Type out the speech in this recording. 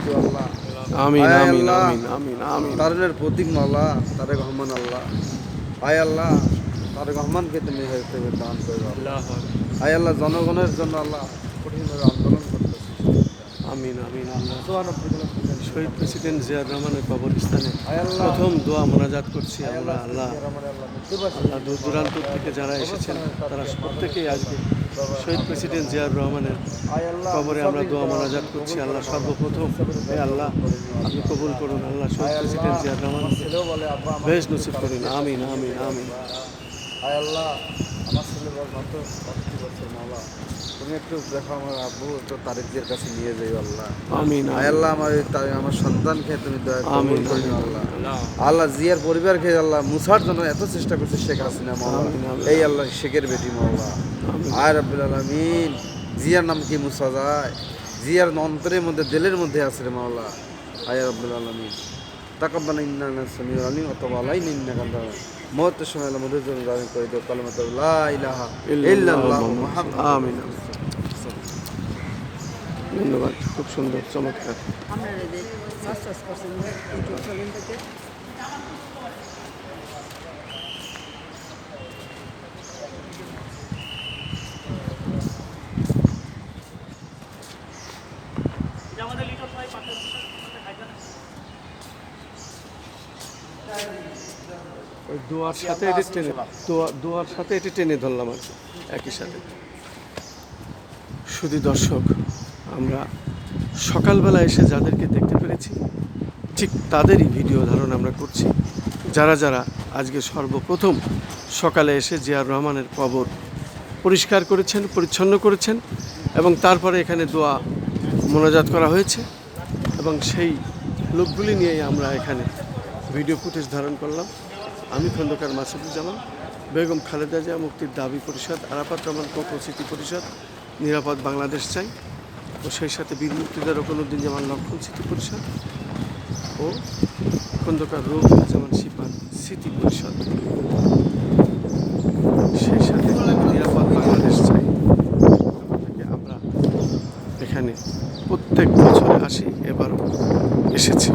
আল্লাহ। আমিন আয় আমিন আল্লাহ। আমিন আমিন আমিন। তারনের প্রতীক মাল্লা তারেক রহমান আল্লাহ। আয় আল্লাহ তারেক রহমানকে তুমি হয়তো দান করে দাও আয় আল্লাহ জনগণের জন্য আল্লাহ কঠিনভাবে আন্দোলন আমিন আমিন শহীদ প্রেসিডেন্ট জিয়ার রহমানের কবরস্থানে প্রথম দোয়া মোনাজাত করছি আমরা আল্লাহ আল্লাহ। দূর দূরান্ত থেকে যারা এসেছেন তারা প্রত্যেকেই আজকে শহীদ প্রেসিডেন্ট জিয়ার রহমানের কবরে আমরা দোয়া মোনাজাত করছি। আল্লাহ সর্বপ্রথম হে আল্লাহ আপনি কবুল করুন। আল্লাহ শহীদ প্রেসিডেন্ট জিয়ার রহমান বেশ নসিব করুন। আমিন আমিন আমিন। আল্লাহ আমার ছেলে মাত্র পঁয়ষট্টি বছর মাওলা তুমি একটু দেখো আমার আব্বু একটু তারিখদের কাছে নিয়ে যাই আল্লাহ। আমিন আয় আল্লাহ আমার আমার সন্তানকে তুমি দয়া আমিন, কবুল করে আল্লাহ। আল্লাহ জিয়ার পরিবারকে আল্লাহ মুসার জন্য এত চেষ্টা করছে শেখ হাসিনা মাওলা। এই আল্লাহ শেখের বেটি মাওলা। আয় রব্বুল আলামিন। জিয়ার নাম কি মুসা যায়? জিয়ার অন্তরের মধ্যে দিলের মধ্যে আছে রে মাওলা। আয় রব্বুল আলামিন। তাকাব্বাল ইন্নানা সামিউল আলিম অথবা আলাইন ইন্নাকা মওতের সময় আল্লাহ মধুর জন্য দান করে দিও কালিমাত লা ইলাহা ইল্লাল্লাহ মুহাম্মাদুর আমিন। ধন্যবাদ খুব সুন্দর চমৎকার। আপনারা যে সাকসেস করছেন ওই দোয়ার সাথে এটি টেনে, দোয়া, দোয়ার সাথে এটি টেনে ধরলাম আর একই সাথে। শুধু দর্শক, আমরা সকালবেলা এসে যাদেরকে দেখতে পেরেছি, ঠিক তাদেরই ভিডিও ধারণ আমরা করছি। যারা যারা আজকে সর্বপ্রথম সকালে এসে জিয়ার রহমানের কবর পরিষ্কার করেছেন, পরিচ্ছন্ন করেছেন এবং তারপরে এখানে দোয়া মোনাজাত করা হয়েছে এবং সেই লোকগুলি নিয়েই আমরা এখানে ভিডিও ফুটেজ ধারণ করলাম। আমি খন্দকার মাসুদুজ্জামান, বেগম খালেদা জিয়া মুক্তির দাবি পরিষদ, আরাফাত রহমান কোকো স্মৃতি পরিষদ, নিরাপদ বাংলাদেশ চাই, ও সেই সাথে বীর মুক্তিদার রকনুদ্দিন জামান লক্ষণ স্মৃতি পরিষদ ও খন্দকার রুফুজ্জামান সিপান স্মৃতি পরিষদ। সেই সাথে নিরাপদ বাংলাদেশ চাই। আমরা এখানে প্রত্যেক বছরে আসি এবার এসেছি।